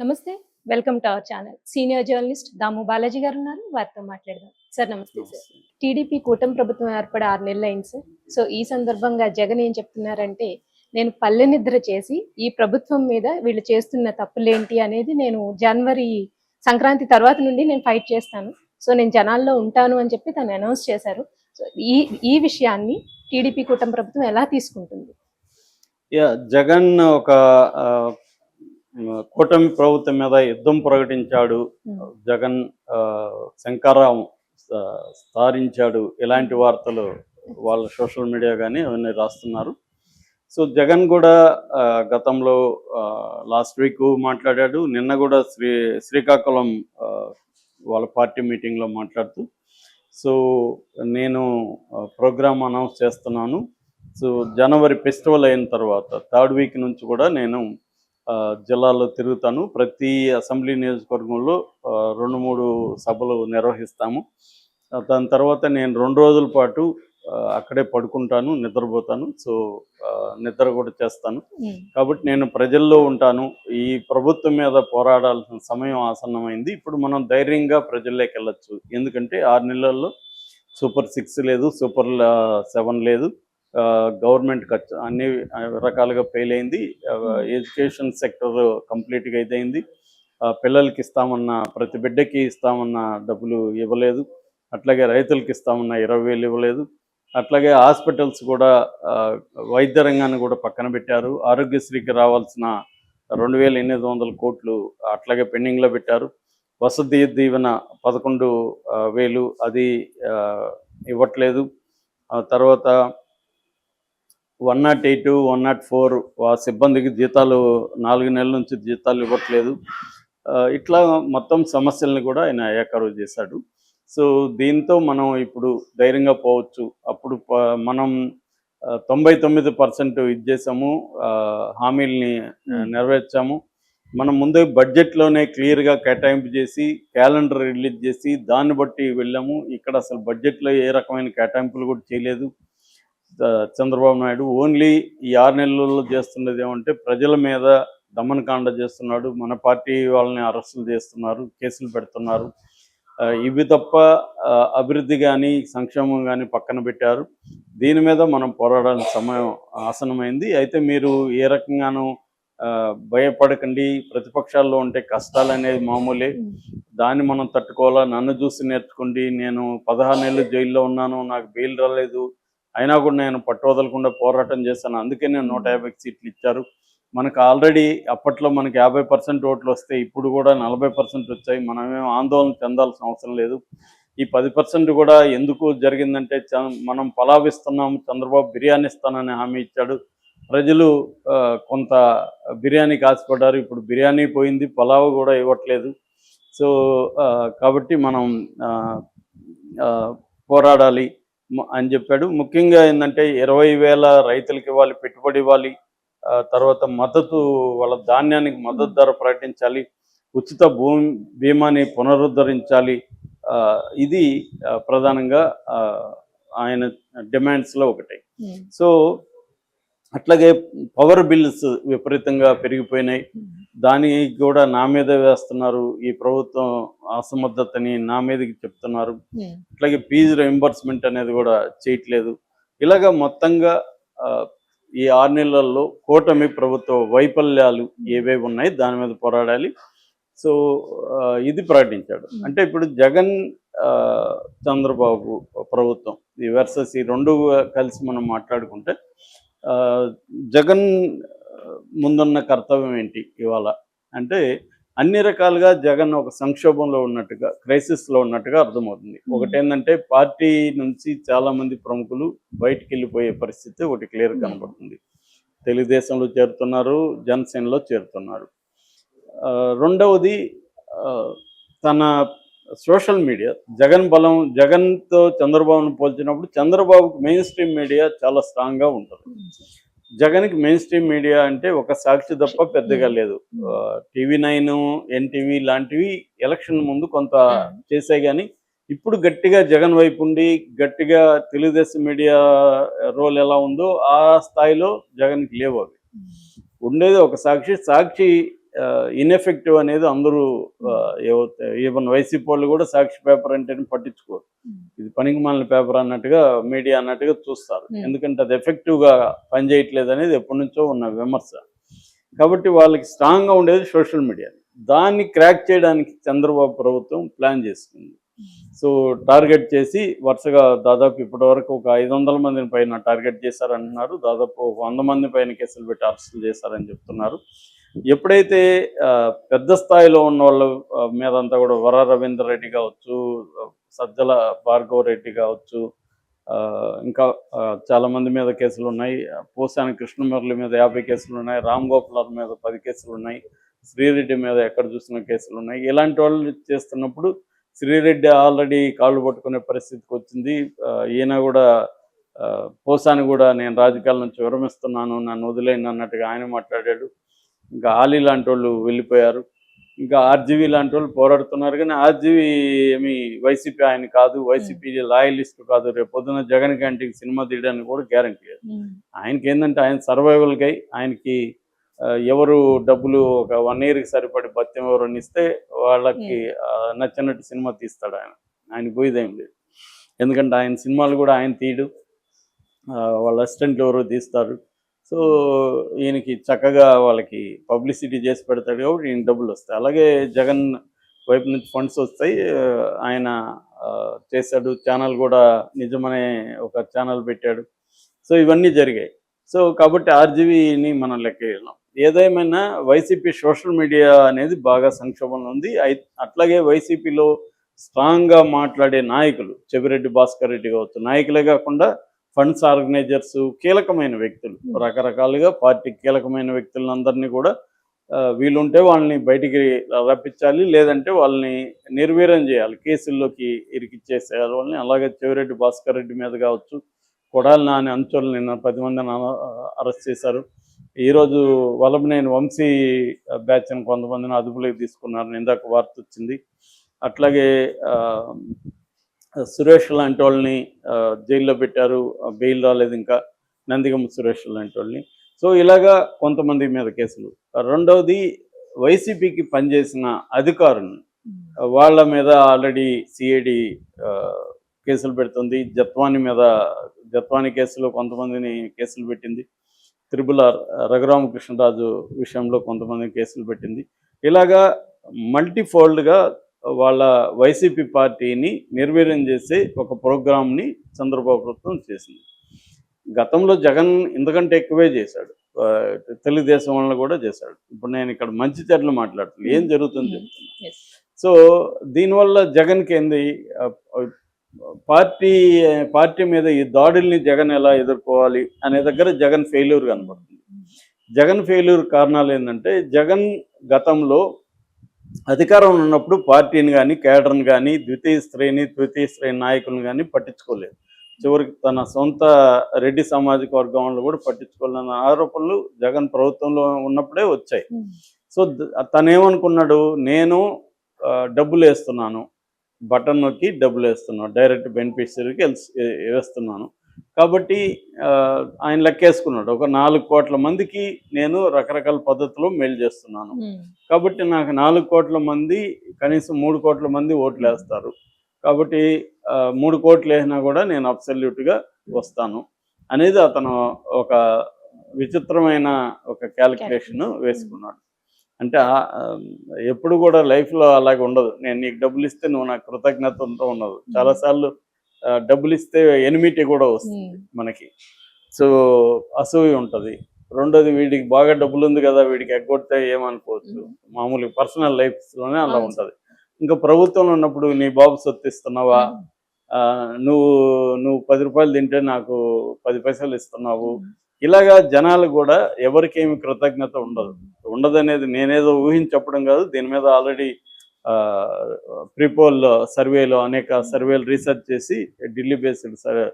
నమస్తే welcome to our channel. Senior journalist Damu Balaji garu ఉన్నారు వారితో మాట్లాడదాం. సార్ నమస్తే సార్. టీడీపీ కూటమి ప్రభుత్వం ఏర్పడి ఆరు నెలలు అయింది సార్. సో ఈ సందర్భంగా జగన్ ఏం చెప్తున్నారంటే నేను పల్లె నిద్ర చేసి ఈ ప్రభుత్వం మీద వీళ్ళు చేస్తున్న తప్పులేంటి అనేది నేను జనవరి సంక్రాంతి తర్వాత నుండి నేను ఫైట్ చేస్తాను. సో నేను జనాల్లో ఉంటాను అని చెప్పి తను అనౌన్స్ చేశారు. సో ఈ ఈ విషయాన్ని టీడీపీ కూటమి ప్రభుత్వం ఎలా తీసుకుంటుంది? యా జగన్ ఒక కూటమి ప్రభుత్వం మీద యుద్ధం ప్రకటించాడు. జగన్ శంకర్రావు స్థారించాడు ఇలాంటి వార్తలు వాళ్ళ సోషల్ మీడియా కానీ అవన్నీ రాస్తున్నారు. సో జగన్ కూడా గతంలో లాస్ట్ వీక్ మాట్లాడాడు. నిన్న కూడా శ్రీ శ్రీకాకుళం వాళ్ళ పార్టీ మీటింగ్లో మాట్లాడుతూ సో నేను ప్రోగ్రామ్ అనౌన్స్ చేస్తున్నాను. సో జనవరి ఫెస్టివల్ అయిన తర్వాత థర్డ్ వీక్ నుంచి కూడా నేను జిల్లాలో తిరుగుతాను. ప్రతి అసెంబ్లీ నియోజకవర్గంలో రెండు మూడు సభలు నిర్వహిస్తాము. దాని తర్వాత నేను రెండు రోజుల పాటు అక్కడే పడుకుంటాను నిద్రపోతాను. సో నిద్ర కూడా చేస్తాను. కాబట్టి నేను ప్రజల్లో ఉంటాను. ఈ ప్రభుత్వం మీద పోరాడాల్సిన సమయం ఆసన్నమైంది. ఇప్పుడు మనం ధైర్యంగా ప్రజల్లోకి వెళ్ళొచ్చు. ఎందుకంటే ఆరు నెలల్లో సూపర్ సిక్స్ లేదు సూపర్ సెవెన్ లేదు. గవర్నమెంట్ ఖర్చు అన్ని రకాలుగా ఫెయిల్ అయింది. ఎడ్యుకేషన్ సెక్టర్ కంప్లీట్గా ఇదైంది. పిల్లలకి ఇస్తామన్న ప్రతి బిడ్డకి ఇస్తామన్న డబ్బులు ఇవ్వలేదు. అట్లాగే రైతులకి ఇస్తామన్న ఇరవై వేలు ఇవ్వలేదు. అట్లాగే హాస్పిటల్స్ కూడా వైద్య రంగాన్ని కూడా పక్కన పెట్టారు. ఆరోగ్యశ్రీకి రావాల్సిన రెండు వేల ఎనిమిది వందల కోట్లు అట్లాగే పెండింగ్లో పెట్టారు. వసతి దీవెన పదకొండు వేలు అది ఇవ్వట్లేదు. తర్వాత one nought eight one nought four ఆ సిబ్బందికి జీతాలు నాలుగు నెలల నుంచి జీతాలు ఇవ్వట్లేదు. ఇట్లా మొత్తం సమస్యల్ని కూడా ఆయన ఏకరువు చేశాడు. సో దీంతో మనం ఇప్పుడు ధైర్యంగా పోవచ్చు. అప్పుడు మనం తొంభై తొమ్మిది పర్సెంట్ ఇది చేసాము హామీల్ని నెరవేర్చాము. మనం ముందే బడ్జెట్లోనే క్లియర్గా కేటాయింపు చేసి క్యాలెండర్ రిలీజ్ చేసి దాన్ని బట్టి వెళ్ళాము. ఇక్కడ అసలు బడ్జెట్లో ఏ రకమైన కేటాయింపులు కూడా చేయలేదు. చంద్రబాబు నాయుడు ఓన్లీ ఈ ఆరు నెలల్లో చేస్తున్నది ఏమంటే ప్రజల మీద దమనకాండ చేస్తున్నాడు మన పార్టీ వాళ్ళని అరెస్టులు చేస్తున్నారు కేసులు పెడుతున్నారు. ఇవి తప్ప అభివృద్ధి కానీ సంక్షేమం కానీ పక్కన పెట్టారు. దీని మీద మనం పోరాడాల్సిన సమయం ఆసనమైంది అయితే మీరు ఏ రకంగానూ ఆ, భయపడకండి. ప్రతిపక్షాల్లో ఉంటే కష్టాలు అనేది మామూలే. దాన్ని మనం తట్టుకోవాలా? నన్ను చూసి నేర్చుకోండి. నేను పదహారు నెలలు జైల్లో ఉన్నాను. నాకు బెయిల్ రాలేదు. అయినా కూడా నేను పట్టు వదలకుండా పోరాటం చేశాను. అందుకే నేను నూట యాభై సీట్లు ఇచ్చారు. మనకు ఆల్రెడీ అప్పట్లో మనకి యాభై పర్సెంట్ ఓట్లు వస్తే ఇప్పుడు కూడా నలభై పర్సెంట్ వచ్చాయి. మనమేం ఆందోళన చెందాల్సిన అవసరం లేదు. ఈ పది పర్సెంట్ కూడా ఎందుకు జరిగిందంటే మనం పలావిస్తున్నాం చంద్రబాబు బిర్యానీ ఇస్తానని హామీ ఇచ్చాడు. ప్రజలు కొంత బిర్యానీ కాసిపడ్డారు. ఇప్పుడు బిర్యానీ పోయింది పలావ్ కూడా ఇవ్వట్లేదు. సో కాబట్టి మనం పోరాడాలి. అని చెప్పాడు. ముఖ్యంగా ఏంటంటే ఇరవై వేల రైతులకి ఇవ్వాలి పెట్టుబడి ఇవ్వాలి తర్వాత మద్దతు వాళ్ళ ధాన్యానికి మద్దతు ధర ప్రకటించాలి ఉచిత భూమి బీమాని పునరుద్ధరించాలి ఇది ప్రధానంగా ఆయన డిమాండ్స్లో ఒకటి. సో అట్లాగే పవర్ బిల్స్ విపరీతంగా పెరిగిపోయినాయి. దానికి కూడా నా మీద వేస్తున్నారు. ఈ ప్రభుత్వం అసమర్థతని నా మీదకి చెప్తున్నారు. అట్లాగే ఫీజు రింబర్స్మెంట్ అనేది కూడా చేయట్లేదు. ఇలాగ మొత్తంగా ఈ ఆరు నెలల్లో కూటమి ప్రభుత్వ వైఫల్యాలు ఏవేవి ఉన్నాయి దాని మీద పోరాడాలి. సో ఇది ప్రకటించాడు. అంటే ఇప్పుడు జగన్ చంద్రబాబు ప్రభుత్వం ఈ వర్సెస్ ఈ రెండు కలిసి మనం మాట్లాడుకుంటే జగన్ ముందున్న కర్తవ్యం ఏంటి ఇవాళ అంటే అన్ని రకాలుగా జగన్ ఒక సంక్షోభంలో ఉన్నట్టుగా క్రైసిస్లో ఉన్నట్టుగా అర్థమవుతుంది. ఒకటి ఏంటంటే పార్టీ నుంచి చాలా మంది ప్రముఖులు బయటికి వెళ్ళిపోయే పరిస్థితి ఒకటి క్లియర్. కనబడుతుంది తెలుగుదేశంలో చేరుతున్నారు జనసేనలో చేరుతున్నారు రెండవది తన సోషల్ మీడియా జగన్ బలం జగన్తో చంద్రబాబును పోల్చినప్పుడు చంద్రబాబుకి మెయిన్ స్ట్రీమ్ మీడియా చాలా స్ట్రాంగ్గా ఉంటుంది. జగన్కి మెయిన్ స్ట్రీమ్ మీడియా అంటే ఒక సాక్షి తప్ప పెద్దగా లేదు. టీవీ నైన్ ఎన్టీవీ లాంటివి ఎలక్షన్ ముందు కొంత చేసాయి కానీ ఇప్పుడు గట్టిగా జగన్ వైపు ఉండి గట్టిగా తెలుగుదేశం మీడియా రోల్ ఎలా ఉందో ఆ స్థాయిలో జగన్కి లేవు అవి. ఉండేది ఒక సాక్షి సాక్షి ఇన్ఎఫెక్టివ్ అనేది అందరూ ఈవెన్ వైసీపీ వాళ్ళు కూడా సాక్షి పేపర్ అంటే పట్టించుకోరు. ఇది పనికి మాలిన పేపర్ అన్నట్టుగా మీడియా అన్నట్టుగా చూస్తారు. ఎందుకంటే అది ఎఫెక్టివ్గా పనిచేయట్లేదు అనేది ఎప్పటి నుంచో ఉన్న విమర్శ. కాబట్టి వాళ్ళకి స్ట్రాంగ్గా ఉండేది సోషల్ మీడియా దాన్ని క్రాక్ చేయడానికి చంద్రబాబు ప్రభుత్వం ప్లాన్ చేసుకుంది సో టార్గెట్ చేసి వరుసగా దాదాపు ఇప్పటి వరకు ఒక ఐదు వందల మందిని పైన టార్గెట్ చేశారంటున్నారు. దాదాపు ఒక వంద మంది పైన కేసులు పెట్టి అరెస్టులు చేశారని చెప్తున్నారు. ఎప్పుడైతే పెద్ద స్థాయిలో ఉన్న వాళ్ళ మీదంతా కూడా వర రవీంద్ర రెడ్డి కావచ్చు సజ్జల భార్గవ రెడ్డి కావచ్చు ఇంకా చాలామంది చాలా మంది మీద కేసులు ఉన్నాయి. పోసాని కృష్ణమురళి మీద యాభై కేసులు ఉన్నాయి. రామ్ గోపాల్ మీద పది కేసులు ఉన్నాయి. శ్రీరెడ్డి మీద ఎక్కడ చూసిన కేసులు ఉన్నాయి. ఇలాంటి వాళ్ళు చేస్తున్నప్పుడు శ్రీరెడ్డి ఆల్రెడీ కాళ్ళు పట్టుకునే పరిస్థితికి వచ్చింది. ఈయన కూడా పోసాని కూడా నేను రాజకీయాల నుంచి విరమిస్తున్నాను నన్ను వదిలేను అన్నట్టుగా ఆయన మాట్లాడాడు. ఇంకా ఆలీ లాంటి వాళ్ళు వెళ్ళిపోయారు. ఇంకా ఆర్జీవీ లాంటి వాళ్ళు పోరాడుతున్నారు. కానీ ఆర్జీవీ ఏమి వైసీపీ ఆయన కాదు వైసీపీ లాయలిస్ట్ కాదు. రేపు పొద్దున జగన్ క్యాంటీకి సినిమా తీయడానికి కూడా గ్యారంటీ లేదు. ఆయనకి ఏంటంటే ఆయన సర్వైవల్కై ఆయనకి ఎవరు డబ్బులు ఒక వన్ ఇయర్కి సరిపడి భత్యం ఎవరైనా ఇస్తే వాళ్ళకి నచ్చినట్టు సినిమా తీస్తాడు ఆయన. ఆయన పోయేదేం లేదు. ఎందుకంటే ఆయన సినిమాలు కూడా ఆయన తీయడు. వాళ్ళ అసిస్టెంట్లు ఎవరో తీస్తారు. సో ఈయనకి చక్కగా వాళ్ళకి పబ్లిసిటీ చేసి పెడతాడు కాబట్టి ఈయన డబ్బులు వస్తాయి. అలాగే జగన్ వైపు నుంచి ఫండ్స్ వస్తాయి. ఆయన చేశాడు ఛానల్ కూడా నిజమనే ఒక ఛానల్ పెట్టాడు. సో ఇవన్నీ జరిగాయి. సో కాబట్టి ఆర్జీవీని మనం లెక్క వెళ్ళాం ఏదేమైనా వైసీపీ సోషల్ మీడియా అనేది బాగా సంక్షోభంలో ఉంది. అట్లాగే వైసీపీలో స్ట్రాంగ్గా మాట్లాడే నాయకులు చెవిరెడ్డి భాస్కర్ రెడ్డి కావచ్చు నాయకులే కాకుండా ఫండ్స్ ఆర్గనైజర్స్ కీలకమైన వ్యక్తులు. రకరకాలుగా పార్టీ కీలకమైన వ్యక్తులందరినీ కూడా వీలుంటే వాళ్ళని బయటికి రప్పించాలి లేదంటే వాళ్ళని నిర్వీర్యం చేయాలి. కేసుల్లోకి ఇరికిచ్చేసేయాలి. వాళ్ళని అలాగే చెవిరెడ్డి భాస్కర్ రెడ్డి మీద కావచ్చు కొడాలి నాని అంచులు నిన్న పది మందిని అరెస్ట్ చేశారు. ఈరోజు వల్లభనేని వంశీ బ్యాచ్ని కొంతమందిని అదుపులోకి తీసుకున్నారు ఇందాక వార్త వచ్చింది. అట్లాగే సురేష్ లాంటి వాళ్ళని జైల్లో పెట్టారు బెయిల్ రాలేదు ఇంకా నందిగం సురేష్ లాంటి వాళ్ళని. సో ఇలాగా కొంతమంది మీద కేసులు. రెండవది వైసీపీకి పనిచేసిన అధికారులు వాళ్ళ మీద ఆల్రెడీ సిఐడి కేసులు పెడుతుంది. జత్వాని మీద జత్వాని కేసులో కొంతమందిని కేసులు పెట్టింది. త్రిపుల రఘురామకృష్ణరాజు విషయంలో కొంతమంది కేసులు పెట్టింది. ఇలాగా మల్టీఫోల్డ్గా వాళ్ళ వైసీపీ పార్టీని నిర్వీర్యం చేసే ఒక ప్రోగ్రామ్ని చంద్రబాబు ప్రభుత్వం చేసింది. గతంలో జగన్ ఇంతకంటే ఎక్కువే చేశాడు. తెలుగుదేశం వాళ్ళని కూడా చేశాడు. ఇప్పుడు నేను ఇక్కడ మంచి చెడ్లు మాట్లాడుతున్నాను ఏం జరుగుతుంది చెప్తున్నా. సో దీనివల్ల జగన్కి ఏంది? పార్టీ పార్టీ మీద ఈ దాడుల్ని జగన్ ఎలా ఎదుర్కోవాలి అనే దగ్గర జగన్ ఫెయిల్యూర్ కనబడుతుంది. జగన్ ఫెయిల్యూర్ కారణాలు ఏంటంటే జగన్ గతంలో అధికారం ఉన్నప్పుడు పార్టీని కానీ కేడర్ని కానీ ద్వితీయ శ్రేణి తృతీయ శ్రేణి నాయకులను కానీ పట్టించుకోలేదు. చివరికి తన సొంత రెడ్డి సామాజిక వర్గం వాళ్ళు కూడా పట్టించుకోవాలన్న ఆరోపణలు జగన్ ప్రభుత్వంలో ఉన్నప్పుడే వచ్చాయి. సో తనేమనుకున్నాడు నేను డబ్బులు వేస్తున్నాను బటన్ నొక్కి డబ్బులు వేస్తున్నాను డైరెక్ట్ బెనిఫిషరీకి వేస్తున్నాను. కాబట్టి ఆయన లెక్కేసుకున్నాడు. ఒక నాలుగు కోట్ల మందికి నేను రకరకాల పద్ధతిలో మేలు చేస్తున్నాను. కాబట్టి నాకు నాలుగు కోట్ల మంది కనీసం మూడు కోట్ల మంది ఓట్లు వేస్తారు కాబట్టి మూడు కోట్లు వేసినా కూడా నేను అబ్సల్యూట్గా వస్తాను అనేది అతను ఒక విచిత్రమైన ఒక క్యాలిక్యులేషన్ వేసుకున్నాడు. అంటే ఎప్పుడు కూడా లైఫ్లో అలాగే ఉండదు. నేను నీకు డబ్బులు ఇస్తే నువ్వు నాకు కృతజ్ఞతతో ఉండదు చాలాసార్లు డబ్బులు ఇస్తే ఎనిమిటీ కూడా వస్తుంది మనకి. సో అసూయ ఉంటుంది. రెండోది వీడికి బాగా డబ్బులు ఉంది కదా వీడికి ఎగ్గొడితే ఏమనుకోవచ్చు. మామూలుగా పర్సనల్ లైఫ్లోనే అలా. ఉంటుంది. ఇంకా ప్రభుత్వంలో ఉన్నప్పుడు నీ బాబు సొత్తు ఇస్తున్నావా ఆ, నువ్వు నువ్వు పది రూపాయలు తింటే నాకు పది పైసలు ఇస్తున్నావు. ఇలాగా జనాలు కూడా ఎవరికేమి కృతజ్ఞత ఉండదు. ఉండదనేది నేనేదో ఊహించి చెప్పడం కాదు దీని మీద ఆల్రెడీ ప్రిపోల్ సర్వేలో అనేక సర్వేలు రీసెర్చ్ చేసి ఢిల్లీ బేస్డ్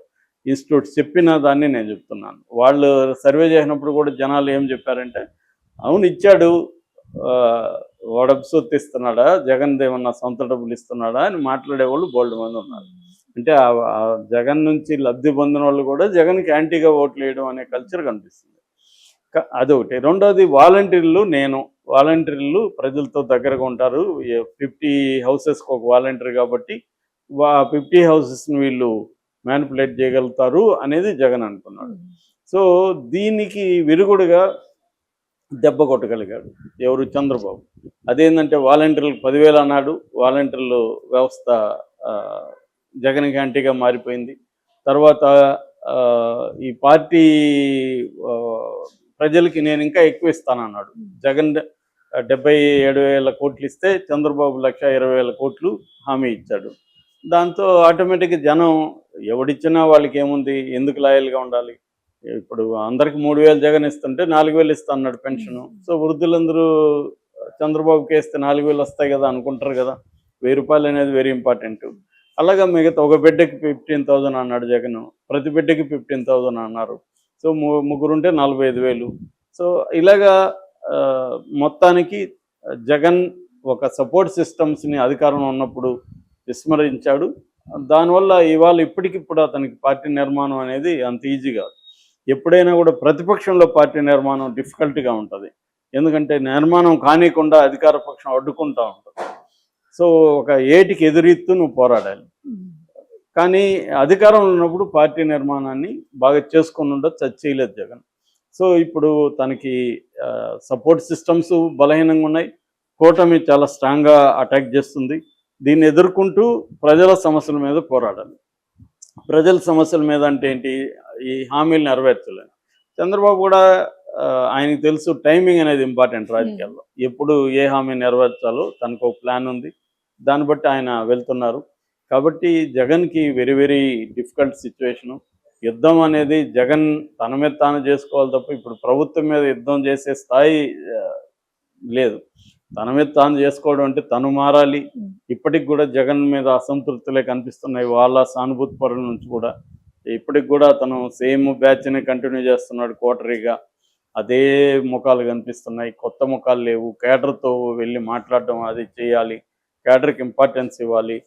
ఇన్స్టిట్యూట్ చెప్పిన దాన్ని నేను చెప్తున్నాను. వాళ్ళు సర్వే చేసినప్పుడు కూడా జనాలు ఏం చెప్పారంటే అవును ఇచ్చాడు. ఆ, వాడు సొత్తు ఇస్తున్నాడా? జగన్ ఏమన్నా సొంత డబ్బులు ఇస్తున్నాడా? అని మాట్లాడేవాళ్ళు బోల్డ్ మంది ఉన్నారు. అంటే జగన్ నుంచి లబ్ధి పొందిన వాళ్ళు కూడా జగన్కి యాంటీగా ఓట్లు వేయడం అనే కల్చర్ కనిపిస్తుంది. అదొకటి. రెండోది వాలంటీర్లు నేను. వాలంటీర్లు ప్రజలతో దగ్గరగా ఉంటారు. ఫిఫ్టీ హౌసెస్కి ఒక వాలంటీర్ కాబట్టి వా ఫిఫ్టీ హౌసెస్ని వీళ్ళు మ్యానిపులేట్ చేయగలుగుతారు అనేది జగన్ అనుకున్నాడు. సో దీనికి విరుగుడుగా దెబ్బ కొట్టగలిగాడు ఎవరు? చంద్రబాబు. అదేంటంటే వాలంటీర్లకు పదివేలు అన్నాడు వాలంటీర్లు వ్యవస్థ జగన్ యాంటీగా మారిపోయింది. తర్వాత ఈ పార్టీ ప్రజలకి నేను ఇంకా ఎక్కువ ఇస్తానన్నాడు. జగన్ డెబ్బై ఏడు వేల కోట్లు ఇస్తే చంద్రబాబు లక్ష ఇరవై వేల కోట్లు హామీ ఇచ్చాడు. దాంతో ఆటోమేటిక్గా జనం ఎవడిచ్చినా వాళ్ళకి ఏముంది? ఎందుకు లాయల్గా ఉండాలి? ఇప్పుడు అందరికి మూడు వేలు జగన్ ఇస్తుంటే నాలుగు వేలు ఇస్తా అన్నాడు పెన్షన్. సో వృద్ధులందరూ చంద్రబాబుకి వేస్తే నాలుగు వేలు వస్తాయి కదా అనుకుంటారు కదా? వెయ్యి రూపాయలు అనేది వెరీ ఇంపార్టెంట్. అలాగా మిగతా ఒక బిడ్డకి ఫిఫ్టీన్ థౌజండ్ అన్నాడు జగన్. ప్రతి బిడ్డకి ఫిఫ్టీన్ థౌజండ్ అన్నారు. సో ము- ముగ్గురుంటే నలభై ఐదు వేలు. సో ఇలాగా మొత్తానికి జగన్ ఒక సపోర్ట్ సిస్టమ్స్ని అధికారంలో ఉన్నప్పుడు విస్మరించాడు. దానివల్ల ఇవాళ ఇప్పటికిప్పుడు అతనికి పార్టీ నిర్మాణం అనేది అంత ఈజీ కాదు. ఎప్పుడైనా కూడా ప్రతిపక్షంలో పార్టీ నిర్మాణం డిఫికల్ట్గా ఉంటుంది. ఎందుకంటే నిర్మాణం కానికుండా అధికార పక్షం అడ్డుకుంటా ఉంటుంది. సో ఒక ఏటికి ఎదురీత్తు నువ్వు పోరాడాలి. కానీ అధికారంలో ఉన్నప్పుడు పార్టీ నిర్మాణాన్ని బాగా చేసుకుని ఉండొచ్చు అది చేయలేదు జగన్. సో ఇప్పుడు తనకి సపోర్ట్ సిస్టమ్స్ బలహీనంగా ఉన్నాయి. కూటమి చాలా స్ట్రాంగ్గా అటాక్ చేస్తుంది. దీన్ని ఎదుర్కొంటూ ప్రజల సమస్యల మీద పోరాడాలి. ప్రజల సమస్యల మీద అంటే ఏంటి? ఈ హామీలు నెరవేర్చలేదు చంద్రబాబు కూడా ఆయనకి తెలుసు టైమింగ్ అనేది ఇంపార్టెంట్ రాజకీయాల్లో. ఎప్పుడు ఏ హామీ నెరవేర్చాలో తనకు ఒక ప్లాన్ ఉంది. దాన్ని బట్టి ఆయన వెళ్తున్నారు. కాబట్టి జగన్కి వెరీ వెరీ డిఫికల్ట్ సిచ్యువేషను. యుద్ధం అనేది జగన్ తన మీద తాను చేసుకోవాలి తప్ప ఇప్పుడు ప్రభుత్వం మీద యుద్ధం చేసే స్థాయి లేదు. తన మీద తాను చేసుకోవడం అంటే తను మారాలి. ఇప్పటికి కూడా జగన్ మీద అసంతృప్తులే కనిపిస్తున్నాయి. వాళ్ళ సానుభూతి పరుల నుంచి కూడా. ఇప్పటికి కూడా తను సేమ్ బ్యాచ్ని కంటిన్యూ చేస్తున్నాడు కోటరీగా అదే ముఖాలు కనిపిస్తున్నాయి. కొత్త ముఖాలు లేవు. కేడర్తో వెళ్ళి మాట్లాడడం అది చేయాలి. కేడర్కి ఇంపార్టెన్స్ ఇవ్వాలి.